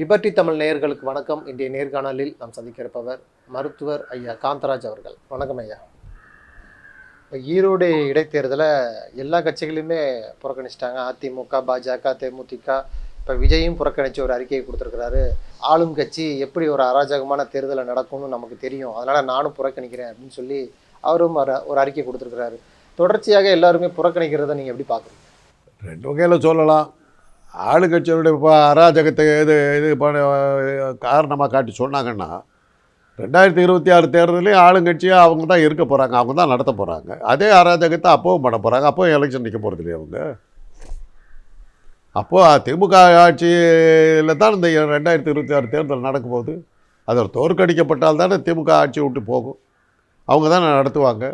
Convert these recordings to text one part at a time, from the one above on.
Liberty Tamil நேயர்களுக்கு வணக்கம். இன்றைய நேர்காணலில் நாம் சந்திக்க இருப்பவர் மருத்துவர் ஐயா காந்தராஜ் அவர்கள். வணக்கம் ஐயா. இப்போ ஈரோடு இடைத்தேர்தலை எல்லா கட்சிகளையுமே புறக்கணிச்சிட்டாங்க. அதிமுக பாஜக தேமுதிக. இப்போ விஜயும் புறக்கணித்து ஒரு அறிக்கையை கொடுத்துருக்கிறாரு. ஆளும் கட்சி எப்படி ஒரு அராஜகமான தேர்தலை நடக்கும்னு நமக்கு தெரியும். அதனால் நானும் புறக்கணிக்கிறேன் அப்படின்னு சொல்லி அவரும் ஒரு அறிக்கை கொடுத்துருக்கிறாரு. தொடர்ச்சியாக எல்லாருமே புறக்கணிக்கிறத நீங்கள் எப்படி பார்க்குறீங்க ரெண்டு வகையில் சொல்லலாம். ஆளுங்கட்சியினுடைய இப்போ அராஜகத்தை இது இது பண்ண காரணமாக காட்டி சொன்னாங்கன்னா ரெண்டாயிரத்தி இருபத்தி ஆறு தேர்தலையும் ஆளுங்கட்சியாக அவங்க தான் இருக்க போகிறாங்க அவங்க தான் நடத்த போகிறாங்க அதே அராஜகத்தை அப்போவும் பண்ண போகிறாங்க அப்போவும் எலெக்ஷன் நிற்க போகிறது இல்லையா அவங்க? அப்போது திமுக ஆட்சியில் தான் இந்த ரெண்டாயிரத்தி இருபத்தி ஆறு தேர்தல் நடக்கும்போது அதில் தோற்கடிக்கப்பட்டால் தானே திமுக ஆட்சி விட்டு போகும். அவங்க தான் நடத்துவாங்க.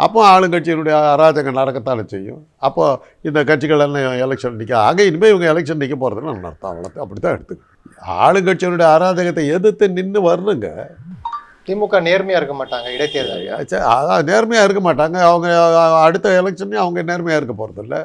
அப்போ ஆளுங்கட்சியினுடைய அராஜகம் நடக்கத்தானே செய்யும். அப்போ இந்த கட்சிகள் எல்லாம் எலெக்ஷன் நிற்க ஆக இனிமேல் இவங்க எலெக்ஷன் நிற்க போகிறதுன்னு அர்த்தம் அவ்வளோ அப்படி தான் எடுத்து ஆளுங்கட்சியினுடைய அராஜகத்தை எதிர்த்து நின்று வரணுங்க. திமுக நேர்மையாக இருக்க மாட்டாங்க இடைத்தேர்தல் அதான் நேர்மையாக இருக்க மாட்டாங்க. அவங்க அடுத்த எலெக்ஷன்லையும் அவங்க நேர்மையாக இருக்க போகிறதில்ல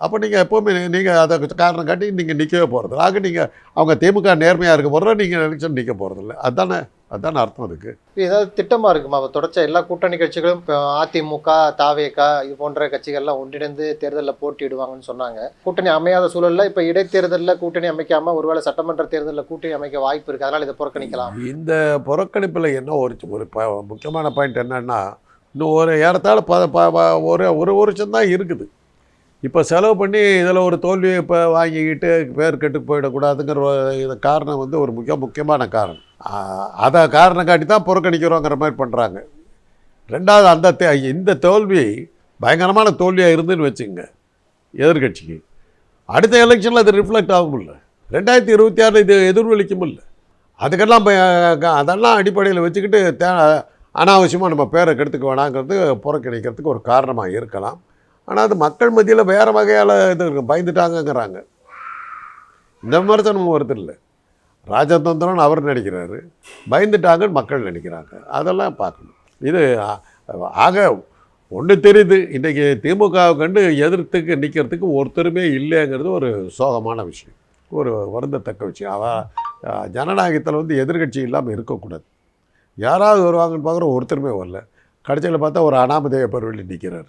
அப்போ நீங்கள் எப்போவுமே நீங்கள் அதை காரணம் காட்டி நீங்கள் நிற்கவே போகிறதில்ல ஆக நீங்கள் அவங்க திமுக நேர்மையாக இருக்க போகிறத நீங்கள் எலெக்ஷன் நிற்க போகிறதில்ல அதானே? அதானே அர்த்தம் அதுக்கு. இது ஏதாவது திட்டமா இருக்குமா? அப்ப தொடர்ச்சா எல்லா கூட்டணி கட்சிகளும் இப்போ அதிமுக தாவேகா இது போன்ற கட்சிகள்லாம் ஒன்றிணைந்து தேர்தலில் போட்டியிடுவாங்கன்னு சொன்னாங்க. கூட்டணி அமையாத சூழல்ல இப்ப இடைத்தேர்தலில் கூட்டணி அமைக்காம ஒருவேளை சட்டமன்ற தேர்தலில் கூட்டணி அமைக்க வாய்ப்பு இருக்கு. அதனால இதை புறக்கணிக்கலாம். இந்த புறக்கணிப்பில் என்ன ஒரு ஒரு முக்கியமான பாயிண்ட் என்னன்னா இன்னும் ஒரு ஏறத்தாழ ப- ஒரு ஒரு வருஷம் தான் இருக்குது. இப்போ செலவு பண்ணி இதில் ஒரு தோல்வியை இப்போ வாங்கிக்கிட்டு பேர் கெட்டு போயிடக்கூடாதுங்கிற இது காரணம் வந்து ஒரு மிக முக்கியமான காரணம். அதை காரணம் காட்டி தான் புறக்கணிக்கிறோங்கிற மாதிரி பண்ணுறாங்க ரெண்டாவது அந்த தே இந்த தோல்வி பயங்கரமான தோல்வியாக இருந்துன்னு வச்சுங்க எதிர்கட்சிக்கு. அடுத்த எலெக்ஷனில் அது ரிஃப்ளெக்ட் ஆகும்ல ரெண்டாயிரத்தி இருபத்தி ஆறில் இது எதிர்வலிக்கும் இல்லை. அதுக்கெல்லாம் அதெல்லாம் அடிப்படையில் வச்சுக்கிட்டு தே அனாவசியமாக நம்ம பேரை கெடுத்துக்க வேணாங்கிறது புறக்கணிக்கிறதுக்கு ஒரு காரணமாக இருக்கலாம். ஆனால் அது மக்கள் மத்தியில் வேறு வகையால் இது இருக்கும் பயந்துட்டாங்கங்கிறாங்க. இந்த விமர்சனம் வருது இல்லை ராஜதந்திரன் அவர் நினைக்கிறாரு பயந்துட்டாங்கன்னு மக்கள் நினைக்கிறாங்க அதெல்லாம் பார்க்கணும். இது ஆக ஒன்று தெரியுது. இன்றைக்கி திமுகவை கண்டு எதிர்த்துக்கு நிற்கிறதுக்கு ஒருத்தருமே இல்லைங்கிறது ஒரு சோகமான விஷயம். ஒரு வருந்தத்தக்க விஷயம். அவ ஜனநாயகத்தில் வந்து எதிர்க்கட்சி இல்லாமல் இருக்கக்கூடாது. யாராவது வருவாங்கன்னு பார்க்குற ஒருத்தருமே வரல. கடைசியில் பார்த்தா ஒரு அனாமதேய பருவலி நிற்கிறார்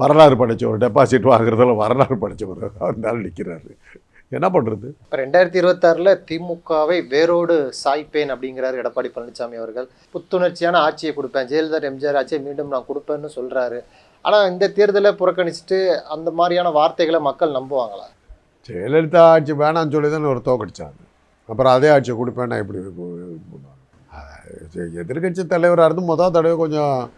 வரலாறு படித்தவர் டெபாசிட் வாங்குறதுல வரலாறு படித்தவர் அதனால நிற்கிறாரு என்ன பண்ணுறது இப்போ ரெண்டாயிரத்தி இருபத்தாறில் திமுகவை வேரோடு சாய்ப்பேன் அப்படிங்கிறார் எடப்பாடி பழனிசாமி அவர்கள். புத்துணர்ச்சியான ஆட்சியை கொடுப்பேன் ஜெயலலிதா எம்ஜிஆர் ஆட்சியை மீண்டும் நான் கொடுப்பேன்னு சொல்றாரு. ஆனா இந்த தேர்தலை புறக்கணிச்சுட்டு அந்த மாதிரியான வார்த்தைகளை மக்கள் நம்புவாங்களா? ஜெயலலிதா ஆட்சி வேணாம்னு சொல்லி தானே ஒரு தோக்கடிச்சாங்க. அப்புறம் அதே ஆட்சி கொடுப்பேன்னா எப்படி எதிர்கட்சி தலைவராக இருந்து மொதல் தடவை கொஞ்சம்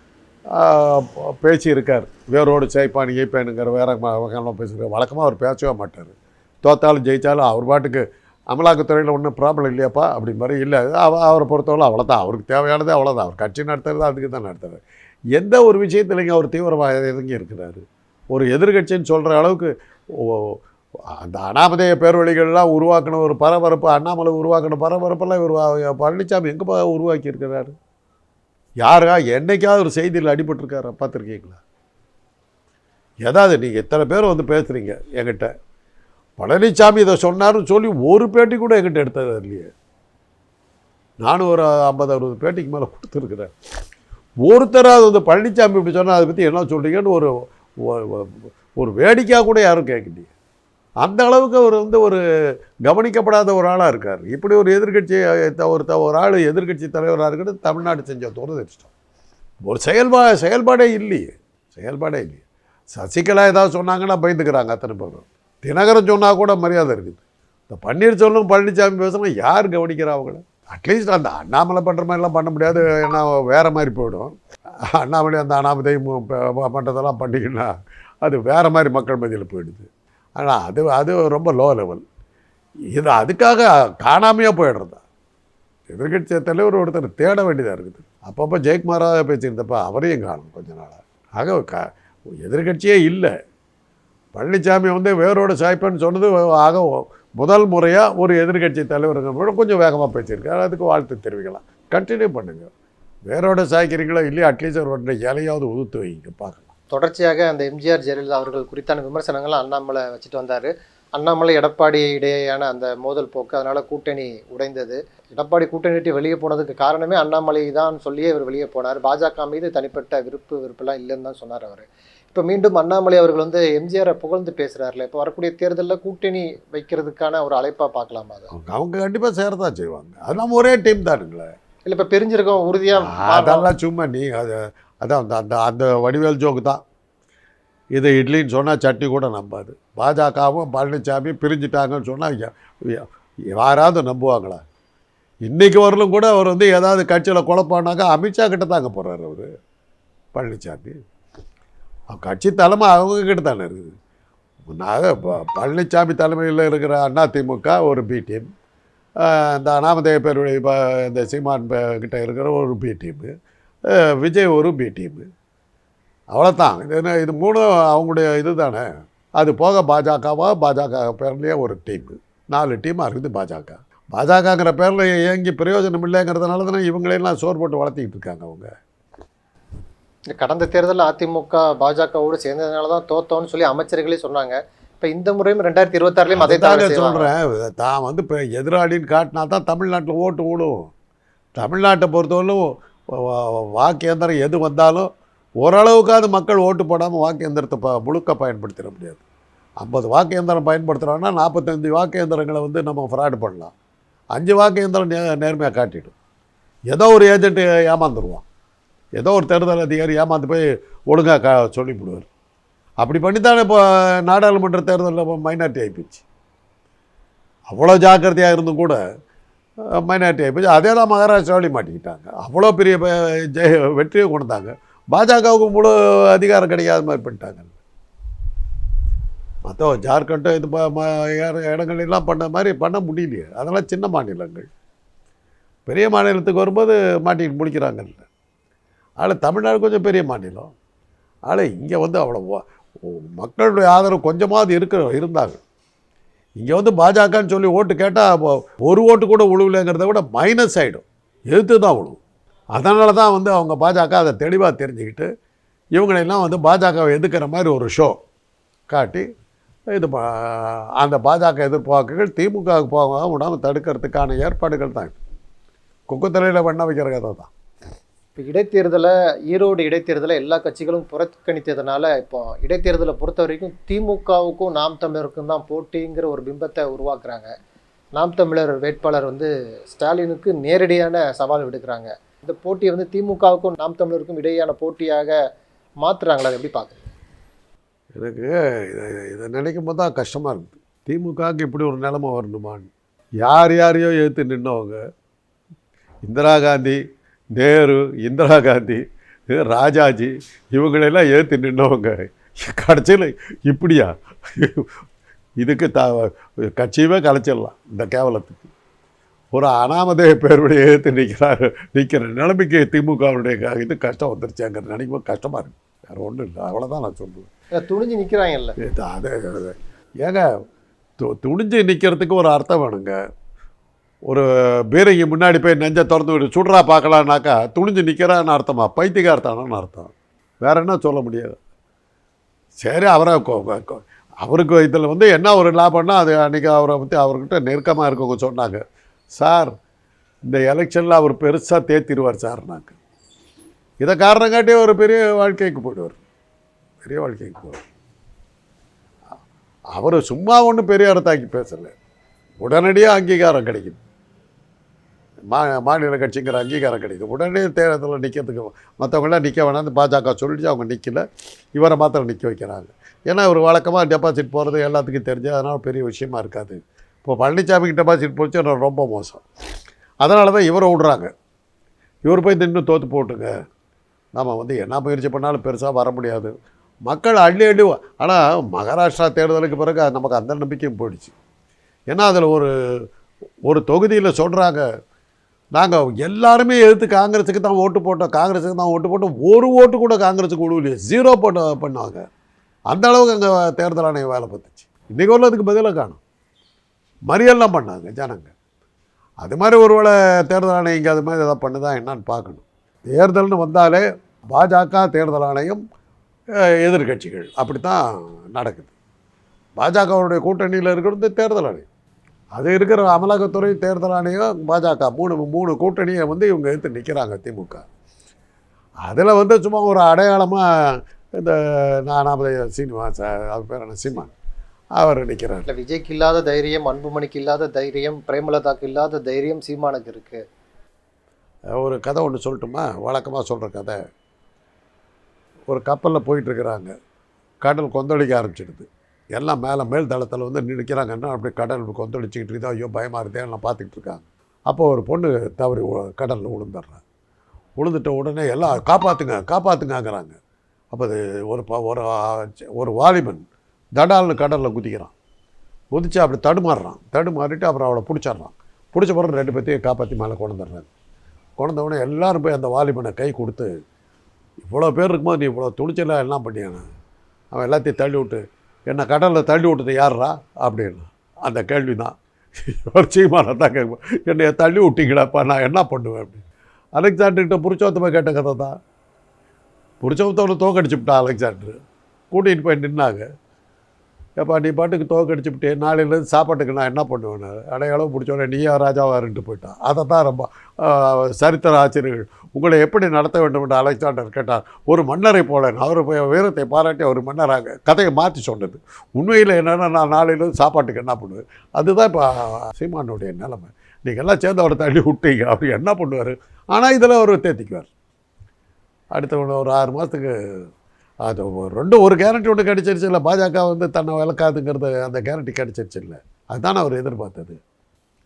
பேச்சு இருக்கார். வேரோடு சேய்ப்பான் ஈப்பேனுங்கிற வேற வகையெல்லாம் பேசுகிறார் வழக்கமாக அவர் பேசவே மாட்டார். தோத்தாலும் ஜெயித்தாலும் அவர் பாட்டுக்கு அமலாக்கத்துறையில் ஒன்றும் ப்ராப்ளம் இல்லையாப்பா? அப்படி மாதிரி இல்லை. அவ அவரை பொறுத்தவரை அவ்வளோதான் அவருக்கு தேவையானது அவ்வளோதான் அவர் கட்சி நடத்துறது அதுக்கு தான் நடத்துறாரு எந்த ஒரு விஷயத்துலைங்க அவர் தீவிரமாக இறங்கி இருக்கிறாரு. ஒரு எதிர்கட்சின்னு சொல்கிற அளவுக்கு ஓ- அந்த அனாமதேய பேர்வழிகள்லாம் உருவாக்கின ஒரு பரபரப்பு அண்ணாமலை உருவாக்கின பரபரப்பெல்லாம் இவர் பழனிசாமி எங்கே உருவாக்கியிருக்கிறாரு? யாருக்கா என்னைக்காவது ஒரு செய்தியில் அடிபட்டிருக்காரா பார்த்துருக்கீங்களா? ஏதாவது நீங்கள் எத்தனை பேர் வந்து பேசுகிறீங்க என்கிட்ட? பழனிசாமி இதை சொன்னார்னு சொல்லி ஒரு பேட்டி கூட என்கிட்ட எடுத்தது இல்லையே. நானும் ஒரு ஐம்பது அறுபது பேட்டிக்கு மேலே கொடுத்துருக்குறேன். ஒருத்தராவது வந்து பழனிசாமி இப்படி சொன்னால் அதை பற்றி என்ன சொல்கிறீங்கன்னு ஒரு ஒரு வேடிக்கையாக கூட யாரும் கேட்கலையே. அந்த அளவுக்கு அவர் வந்து ஒரு கவனிக்கப்படாத ஒரு ஆளாக இருக்கார். இப்படி ஒரு எதிர்க்கட்சி ஒரு த- ஒரு ஆள் எதிர்க்கட்சி தலைவராக இருக்கிறது தமிழ்நாடு செஞ்ச துரதிருஷ்டம் ஒரு செயல்பா செயல்பாடே இல்லையே. செயல்பாடே இல்லையே. சசிகலா ஏதாவது சொன்னாங்கன்னா பயந்துக்கிறாங்க அத்தனை பேரும். தினகரன் சொன்னால் கூட மரியாதை இருக்குது. இந்த பன்னீர்செல்வம் பழனிசாமி பேசுனா யார் கவனிக்கிறா அவங்கள? அட்லீஸ்ட் அந்த அண்ணாமலை பண்ணுற மாதிரிலாம் பண்ண முடியாது ஏன்னா வேறு மாதிரி போயிடும். அண்ணாமலை அந்த அனாமதை பண்ணுறதெல்லாம் பண்ணிக்கினா அது வேறு மாதிரி மக்கள் மத்தியில் போயிடுது. ஆனால் அது அது ரொம்ப லோ லெவல் இது அதுக்காக காணாமையாக போயிடுறதா? எதிர்கட்சி தலைவர் ஒருத்தர் தேட வேண்டியதாக இருக்குது. அப்பப்போ ஜெயக்குமாராக பேசியிருந்தப்ப அவரையும் காணும் கொஞ்ச நாளாக ஆக க எதிர்கட்சியே இல்லை. பழனிசாமி வந்து வேரோடு சாய்ப்பேன்னு சொன்னது ஆக முதல் முறையாக ஒரு எதிர்கட்சி தலைவருங்க கூட கொஞ்சம் வேகமாக பேசியிருக்காரு. அதுக்கு வாழ்த்து தெரிவிக்கலாம். கண்டினியூ பண்ணுங்கள் வேரோட சாய்க்கிறீங்களோ இல்லையா அட்லீஸ்ட் ஒரு இலையாவது உதுத்து வைங்க பார்க்க தொடர்ச்சியாக அந்த எம்ஜிஆர் ஜெயலலிதா அவர்கள் குறித்தான விமர்சனங்களை அண்ணாமலை வச்சுட்டு வந்தாரு. அண்ணாமலை எடப்பாடி இடையேயான அந்த மோதல் போக்கு அதனால கூட்டணி உடைந்தது. எடப்பாடி கூட்டணி விட்டு வெளியே போனதுக்கு காரணமே அண்ணாமலை தான் சொல்லியே இவர் வெளியே போனார். பாஜக மீது தனிப்பட்ட விருப்பு வெறுப்பெல்லாம் இல்லைன்னு தான் சொன்னார் அவர். இப்போ மீண்டும் அண்ணாமலை அவர்கள் வந்து எம்ஜிஆரை புகழ்ந்து பேசுறாருல இப்போ வரக்கூடிய தேர்தலில் கூட்டணி வைக்கிறதுக்கான ஒரு அழைப்பா பார்க்கலாமா அது? அவங்க கண்டிப்பாக சேரதான் செய்வாங்க. அது நம்ம ஒரே டீம் தானுங்களே. இல்லை இப்போ பிரிஞ்சிருக்கோம் உறுதியா மாறணும். அதெல்லாம் சும்மா நீ அது அதான் அந்த அந்த அந்த வடிவேல் ஜோக்கு தான். இது இட்லின்னு சொன்னால் சட்னி கூட நம்பாது. பாஜகவும் பழனிசாமியும் பிரிஞ்சுட்டாங்கன்னு சொன்னால் யாராவது நம்புவாங்களா? இன்றைக்கி வரலும் கூட அவர் வந்து ஏதாவது கட்சியில் குழப்பானாக்கா அமித்ஷா கிட்ட தாங்க போகிறார் அவர் பழனிசாமி கட்சி தலைமை அவங்க கிட்ட தானே இருக்குது. நாங்கள் பழனிசாமி தலைமையில் இருக்கிற அதிமுக ஒரு பி டீம் இந்த அனாமதேய பேருடைய இப்போ இந்த சீமான் கிட்ட இருக்கிற ஒரு பி டீமு விஜய் ஒரு பி டீமு அவ்வளோதான் இது என்ன இது மூணும் அவங்களுடைய இது தானே அது போக பாஜகவா பாஜக பேர்லேயே ஒரு டீமு நாலு டீமாக இருக்குது பாஜக. பாஜகங்கிற பேரில் இயங்கி பிரயோஜனம் இல்லைங்கிறதுனால தானே இவங்களெல்லாம் சோறு போட்டு வளர்த்திக்கிட்டு இருக்காங்க அவங்க. கடந்த தேர்தலில் அதிமுக பாஜகவோடு சேர்ந்ததுனால தான் தோத்தோன்னு சொல்லி அமைச்சர்களே சொன்னாங்க. இப்போ இந்த முறையும் ரெண்டாயிரத்தி இருபத்தாறுலையும் அதை தாங்க தான் சொல்கிறேன் தான் வந்து இப்போ எதிராளின்னு காட்டினா தான் தமிழ்நாட்டில் ஓட்டு விடும். தமிழ்நாட்டை பொறுத்தவரையிலும் வா- வாக்கேந்திரம் எது வந்தாலும் ஓரளவுக்காவது மக்கள் ஓட்டு போடாமல் வாக்கேந்திரத்தை ப முழுக்க பயன்படுத்திட முடியாது. ஐம்பது வாக்கேந்திரம் பயன்படுத்துகிறாங்கன்னா நாற்பத்தஞ்சு வாக்கேந்திரங்களை வந்து நம்ம ஃப்ராடு பண்ணலாம். அஞ்சு வாக்கேந்திரம் நே நேர்மையாக காட்டிடும். ஏதோ ஒரு ஏஜென்ட்டு ஏமாந்துருவான். ஏதோ ஒரு தேர்தல் அதிகாரி ஏமாந்து போய் ஒழுங்காக கா சொல்லிவிடுவார். அப்படி பண்ணித்தானே இப்போ நாடாளுமன்ற தேர்தலில் மைனாரிட்டி ஆகிப்போச்சு அவ்வளோ ஜாக்கிரதையாக இருந்தும் கூட மைனாரிட்டி ஆகிப்போச்சு அதே தான் மகாராஷ்டிராவிலையும் மாட்டிக்கிட்டாங்க அவ்வளோ பெரிய ஜெய வெற்றியை கொண்டாங்க. பாஜகவுக்கு முழு அதிகாரம் கிடைக்காத மாதிரி பண்ணிட்டாங்க. மற்ற ஜார்க்கண்டு இது இடங்கள்லாம் பண்ண மாதிரி பண்ண முடியலையே. அதெல்லாம் சின்ன மாநிலங்கள். பெரிய மாநிலத்துக்கு வரும்போது மாட்டிக்கிட்டு முடிக்கிறாங்கல்ல அதில் தமிழ்நாடு கொஞ்சம் பெரிய மாநிலம். ஆனால் இங்கே வந்து அவ்வளோ மக்களுடைய ஆதரவு கொஞ்சமாவது இருக்கிற இருந்தாங்க. இங்கே வந்து பாஜகன்னு சொல்லி ஓட்டு கேட்டால் ஒரு ஓட்டு கூட உழுவில்லைங்கிறத விட மைனஸ் ஆகிடும் எதிர்த்து தான் விழுவும் அதனால தான் வந்து அவங்க பாஜக அதை தெளிவாக தெரிஞ்சுக்கிட்டு இவங்களெல்லாம் வந்து பாஜகவை எதுக்கிற மாதிரி ஒரு ஷோ காட்டி இது அந்த பாஜக எதிர்ப்பாக்குகள் திமுகவுக்கு போகாமல் விடாமல் தடுக்கிறதுக்கான ஏற்பாடுகள் தான் குக்கத்தலையில் பண்ண வைக்கிற கதை தான் இப்போ இடைத்தேர்தலை ஈரோடு இடைத்தேர்தலை எல்லா கட்சிகளும் புறக்கணித்ததுனால இப்போ இடைத்தேர்தலை பொறுத்த வரைக்கும் திமுகவுக்கும் நாம் தமிழருக்கும் தான் போட்டிங்கிற ஒரு பிம்பத்தை உருவாக்குறாங்க. நாம் தமிழர் வேட்பாளர் வந்து ஸ்டாலினுக்கு நேரடியான சவால் விடுக்கிறாங்க. இந்த போட்டியை வந்து திமுகவுக்கும் நாம் தமிழருக்கும் இடையான போட்டியாக மாற்றுறாங்களா அதை எப்படி பார்க்குறீங்க எனக்கு இதை இதை நினைக்கும் போது தான் கஷ்டமாக இருக்குது. திமுகவுக்கு இப்படி ஒரு நிலைமை வரணுமான்னு. யார் யாரையோ ஏற்று நின்னவங்க இந்திரா காந்தி நேரு இந்திரா காந்தி ராஜாஜி இவங்களெல்லாம் ஏற்று நின்னவங்க. கடைசியில் இப்படியா? இதுக்கு த கட்சியவே கலைச்சிடலாம் இந்த கேவலத்துக்கு. ஒரு அனாமதேய பேருடைய ஏற்று நிற்கிறாரு நிற்கிற நிலைமைக்கு திமுகவுடைய இது கஷ்டம் வந்துருச்சாங்கிற நினைக்கும் கஷ்டமாக இருக்குது வேறு ஒன்றும் இல்லை. அவ்வளோதான் நான் சொல்லுவேன். துணிஞ்சு நிற்கிறாங்கல்ல அது. ஏங்க து துணிஞ்சு நிற்கிறதுக்கு ஒரு அர்த்தம் வேணுங்க. ஒரு பீரங்கி முன்னாடி போய் நெஞ்சை திறந்து விட்டு சுடுறா பார்க்கலான்னாக்கா துணிஞ்சு நிற்கிறான்னு அர்த்தமா? பைத்தியகார்த்தானு அர்த்தம். வேற என்ன சொல்ல முடியாது. சரி அவரை அவருக்கு இதில் வந்து என்ன ஒரு லாபம்னா அது அன்றைக்கி அவரை பற்றி அவர்கிட்ட நெருக்கமாக இருக்கவங்க சொன்னாங்க. சார் இந்த எலெக்ஷனில் அவர் பெருசாக தேத்திடுவார் சார்னாங்க இதை காரணங்காட்டி ஒரு பெரிய வாழ்க்கைக்கு போயிடுவார். பெரிய வாழ்க்கைக்கு போவார் அவர் சும்மா ஒன்றும் பெரிய இடத்தாக்கி பேசலை. உடனடியாக அங்கீகாரம் கிடைக்குது. மா மாநில கட்சிங்கிற அங்கீகாரம் கிடைக்குது. உடனே தேர்தலில் நிற்கிறதுக்கு மற்றவங்களாம் நிற்க வேணாம் பாஜக சொல்லிச்சு அவங்க நிற்கல இவரை மாத்திரம் நிற்க வைக்கிறாங்க. ஏன்னா ஒரு வழக்கமாக டெபாசிட் போகிறது எல்லாத்துக்கும் தெரிஞ்சு அதனால் பெரிய விஷயமா இருக்காது. இப்போ பழனிசாமிக்கு டெபாசிட் போச்சு ரொம்ப மோசம். அதனால தான் இவரை விடுறாங்க. இவர் போய் நின்று தோற்று போட்டுங்க. நாம் வந்து என்ன முயற்சி பண்ணாலும் பெருசாக வர முடியாது. மக்கள் அள்ளி அள்ளி ஆனால் மகாராஷ்டிரா தேர்தலுக்கு பிறகு நமக்கு அந்த நம்பிக்கையும் போயிடுச்சு. ஏன்னா அதில் ஒரு ஒரு தொகுதியில் சொல்கிறாங்க நாங்கள் எல்லாருமே எடுத்து காங்கிரஸுக்கு தான் ஓட்டு போட்டோம். காங்கிரஸுக்கு தான் ஓட்டு போட்டோம். ஒரு ஓட்டு கூட காங்கிரஸுக்கு விடுவில்லையே ஜீரோ போட்டு பண்ணாங்க. அந்த அளவுக்கு அங்கே தேர்தல் ஆணையம் வேலை பார்த்துச்சு. இன்றைக்கி உள்ளதுக்கு பதிலாக காணும். மறியல்லாம் பண்ணாங்க ஜனங்க. அது மாதிரி ஒருவேளை தேர்தல் ஆணையம் இங்கே அது மாதிரி எதாவது பண்ணுதா என்னன்னு பார்க்கணும். தேர்தல்னு வந்தாலே பாஜக தேர்தல் ஆணையம் எதிர்கட்சிகள் எதிர்க்கட்சிகள். அப்படி தான் நடக்குது. பாஜகவுடைய கூட்டணியில் இருக்கிறது தேர்தல் ஆணையம். அது இருக்கிற அமலாக்கத்துறை தேர்தல் ஆணையம் பாஜக மூணு மூணு கூட்டணியை வந்து இவங்க எடுத்து நிற்கிறாங்க திமுக. அதில் வந்து சும்மா ஒரு அடையாளமாக இந்த நான் நாம சீனிவாச அது பேர் என்ன சீமான் அவர் நிற்கிறார் இல்ல விஜய்க்கு இல்லாத தைரியம் அன்புமணிக்கு இல்லாத தைரியம் பிரேமலதாக்கு இல்லாத தைரியம் சீமானுக்கு இருக்கு. ஒரு கதை ஒன்று சொல்லட்டுமா? வழக்கமாக சொல்கிற கதை. ஒரு கப்பலில் போயிட்டுருக்குறாங்க கடல் கொந்தளிக்க ஆரம்பிச்சிடுது. எல்லாம் மேலே மேல் தளத்தில் வந்து நிற்கிறாங்கன்னா அப்படியே கடல் கொந்தளிச்சிக்கிட்டு இருக்குது? ஐயோ பயமாக இருந்தே எல்லாம் பார்த்துக்கிட்டு இருக்காங்க. அப்போ ஒரு பொண்ணு தவறி கடலில் விழுந்துடுறேன் விழுந்துடுறான் விழுந்துட்ட உடனே எல்லாம் காப்பாற்றுங்க காப்பாற்றுங்கங்கிறாங்க அப்போ அது ஒரு ப ஒரு ஒரு வாலிபன் தடால்னு கடலில் குதிக்கிறான். குதிச்சு அப்படி தடுமாறுறான். தடுமாறிட்டு அப்புறம் அவளை பிடிச்சிட்றான். பிடிச்ச பிறகு ரெண்டு பேர்த்தையும் காப்பாற்றி மேலே கொண்டுறாங்க வந்துடுறாங்க உடனே எல்லோரும் போய் அந்த வாலிபனை கை கொடுத்து இவ்வளோ பேர் இருக்கும்போது நீ இவ்வளோ துணிச்சலாக எல்லாம் பண்ணியானே அவன் எல்லாத்தையும் தள்ளி விட்டு என்னை கடலில் தள்ளி விட்டது யாரா அப்படின்னு. அந்த கேள்வி தான் ஒரு சீமான தான் கேட்பேன் என்னை தள்ளி விட்டீங்களாப்பா நான் என்ன பண்ணுவேன்? அப்படின்னு. அலெக்சாண்டர்கிட்ட புரிச்சோத்தமாக கேட்ட கதை தான் புருஷோத்தவனை தோக்கடிச்சுப்பிட்டான் அலெக்சாண்டர். கூட்டிகிட்டு போய் நின்னாங்க. ஏப்பா நீ பாட்டுக்கு தோக்கடிச்சுவிட்டு நாளையிலேருந்து சாப்பாட்டுக்கு நான் என்ன பண்ணுவேன்? அடையாளம் பிடிச்சோன்னே நீயா ராஜாவா இருந்துட்டு போயிட்டான். அதை தான் ரொம்ப சரித்திர ஆச்சரியர்கள் உங்களை எப்படி நடத்த வேண்டும் என்று அலெக்சாண்டர் கேட்டார். ஒரு மன்னரை போல அவர் வீரத்தை பாராட்டி ஒரு மன்னராக கதையை மாற்றி சொன்னது. உண்மையில் என்னென்னா நான் நாளையிலேருந்து சாப்பாட்டுக்கு என்ன பண்ணுவேன்? அதுதான் இப்போ சீமானுடைய நிலைமை. நீங்கள் எல்லாம் சேர்ந்து அவரை தள்ளி விட்டீங்க. அவர் என்ன பண்ணுவார்? ஆனால் இதில் அவர் தேத்திக்குவார். அடுத்த ஒரு ஆறு மாதத்துக்கு அது ஒரு- ரெண்டு ஒரு கேரண்டி ஒன்று கிடச்சிருச்சு இல்லை. பாஜக வந்து தன்னை விளக்காதுங்கிறது அந்த கேரண்டி கிடச்சிருச்சு இல்லை. அதுதான் அவர் எதிர்பார்த்தது.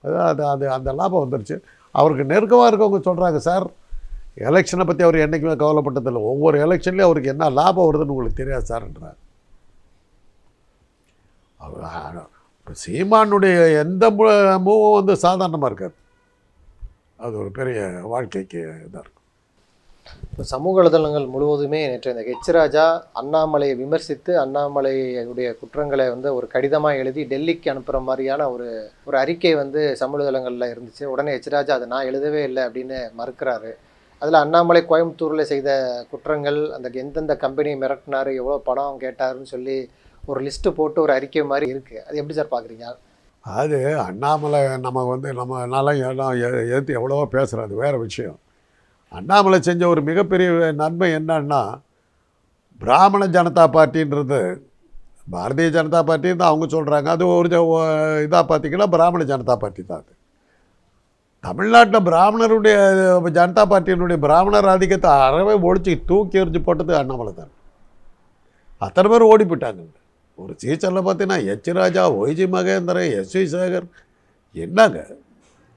அதான் அது அது அந்த லாபம் வந்துருச்சு. அவருக்கு நெருக்கமாக இருக்கவங்க சொல்கிறாங்க சார் எலெக்ஷனை பற்றி அவர் என்றைக்குமே கவலைப்பட்டதில்லை ஒவ்வொரு எலெக்ஷன்லேயும் அவருக்கு என்ன லாபம் வருதுன்னு உங்களுக்கு தெரியாது சார்ன்றார் அவர் இப்போ சீமானுடைய எந்த மூவும் வந்து சாதாரணமாக இருக்காது அது ஒரு பெரிய வாழ்க்கைக்கு இதாக இருக்கும். இப்போ சமூக வலைதளங்கள் முழுவதுமே நேற்று இந்த ஹெச் ராஜா அண்ணாமலையை விமர்சித்து அண்ணாமலையுடைய குற்றங்களை வந்து ஒரு கடிதமாக எழுதி டெல்லிக்கு அனுப்புகிற மாதிரியான ஒரு ஒரு அறிக்கை வந்து சமூக வலைதளங்கள்ல இருந்துச்சு. உடனே ஹெச் ராஜா அதை நான் எழுதவே இல்லை அப்படின்னு மறுக்கிறாரு. அதில் அண்ணாமலை கோயம்புத்தூரில் செய்த குற்றங்கள் அந்த எந்தெந்த கம்பெனி மிரட்டினார் எவ்வளோ பணம் கேட்டாருன்னு சொல்லி ஒரு லிஸ்ட்டு போட்டு ஒரு அறிக்கை மாதிரி இருக்குது அது எப்படி சார் பார்க்குறீங்க அது அண்ணாமலை நம்ம வந்து நம்ம எல்லாம் எல்லாம் எதிர்த்து எவ்வளவோ பேசுகிறோம் அது வேறு விஷயம். அண்ணாமலை செஞ்ச ஒரு மிகப்பெரிய நன்மை என்னன்னா பிராமண ஜனதா பார்ட்டின்றது. பாரதிய ஜனதா பார்ட்டி தான் அவங்க சொல்கிறாங்க அது ஒரு இதாக பார்த்தீங்கன்னா பிராமண ஜனதா பார்ட்டி தான் அது. தமிழ்நாட்டில் பிராமணருடைய ஜனதா பார்ட்டியினுடைய பிராமணர் ஆதிக்கத்தை அறவே ஒழிச்சு தூக்கி எறிஞ்சு போட்டது அண்ணாமலை தான். அத்தனை பேர் ஓடி போயிட்டாங்க. ஒரு சீசனில் பார்த்தீங்கன்னா H. Raja Y G Mahendran S. V. Sekar என்னங்க?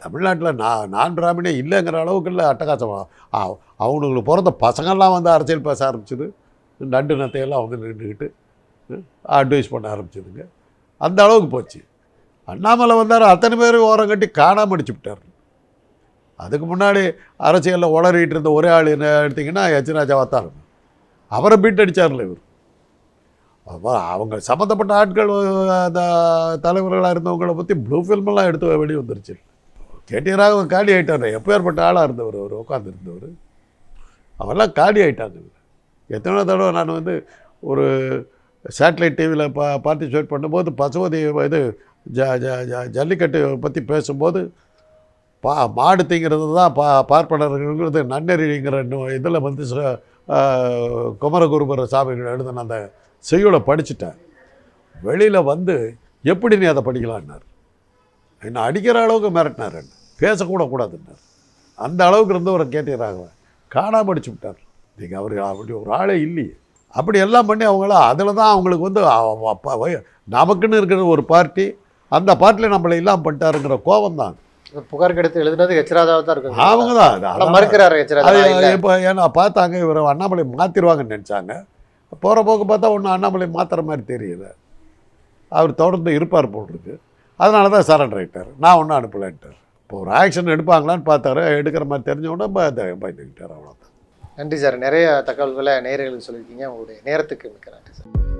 தமிழ்நாட்டில் நான் நான் பிராமணே இல்லைங்கிற அளவுக்கு இல்லை அட்டகாசம். ஆ- அவனுங்களுக்கு பிறந்த பசங்கள்லாம் வந்து அரசியல் பேச ஆரம்பிச்சது. நண்டு நத்தையெல்லாம் வந்து நின்றுக்கிட்டு அட்வைஸ் பண்ண ஆரம்பிச்சதுங்க. அந்த அளவுக்கு போச்சு. அண்ணாமலை வந்தார் அத்தனை பேர் ஓரம் கட்டி காணாமல் அடிச்சு விட்டார். அதுக்கு முன்னாடி அரசியலில் உளறிட்டு இருந்த ஒரே ஆள் என்ன எடுத்திங்கன்னா எச். ராஜாவாக தான் இருக்கும் அவரை பீட் அடித்தார்ல இவர். அவங்க சம்மந்தப்பட்ட ஆட்கள் அந்த தலைவர்களாக இருந்தவங்கள பற்றி ப்ளூ ஃபில்மெல்லாம் எடுத்து வெளியே வந்துருச்சு. கேடி காடி ஆகிட்டார் எப்பேற்பட்ட ஆளாக இருந்தவர் அவர் உட்காந்துருந்தவர் அவெல்லாம் காடி ஆகிட்டாங்க எத்தனை தடவை நான் வந்து ஒரு சேட்டலைட் டிவியில் பா பார்ட்டிசிபேட் பண்ணும்போது பசுபதி இது ஜ ஜ ஜ ஜல்லிக்கட்டு பற்றி பேசும்போது பா மாடு திங்கிறது தான் பா பார்ப்பனர்கள்ங்கிறது நன்னெறிங்கிற இதில் வந்து குமரகுருபர சாமிகள் எழுதின அந்த செய்யுளை படிச்சுட்டேன். வெளியில் வந்து எப்படி நீ அதை படிக்கலான்னார். என்னை அடிக்கிற அளவுக்கு மிரட்டினார் என்ன. பேசக்கூட கூடாதுன்னார் அந்த அளவுக்கு இருந்தவரை கேட்டுறாங்க காணாம அடிச்சு விட்டார். நீங்கள் அவர் அப்படி ஒரு ஆளே இல்லையே. அப்படி எல்லாம் பண்ணி அவங்கள அதில் தான் அவங்களுக்கு வந்து நமக்குன்னு இருக்கிற ஒரு பார்ட்டி. அந்த பார்ட்டியில் நம்மளை இல்லாமல் பண்ணிட்டாருங்கிற கோபம் தான் புகார் கடிதம் எழுதுனது ஹெச் ராஜாவை தான் இருக்கு அவங்க தான் மறுக்கிறாரு ஹெச் ராஜா அது நான் இல்ல. இப்போ ஏன்னா பார்த்தாங்க இவர் அண்ணாமலை மாற்றிடுவாங்கன்னு நினச்சாங்க. போகிற போக்கு பார்த்தா ஒன்றும் அண்ணாமலை மாற்றுற மாதிரி தெரியல. அவர் தொடர்ந்து இருப்பார் போல் இருக்கு. அதனால தான் சரண்டர் ஆகிட்டார் நான் ஒன்றும் அனுப்பலைன்ட்டார். இப்போ ஒரு ஆக்ஷன் எடுப்பாங்களான்னு பார்த்தாரு. எடுக்கிற மாதிரி தெரிஞ்ச பயந்துக்கிட்டார் அவ்வளோதான் நன்றி சார். நிறைய தகவல்களை நேர்களுக்கு சொல்லியிருக்கீங்க. உங்களுடைய நேரத்துக்கு மிக்க நன்றி சார்.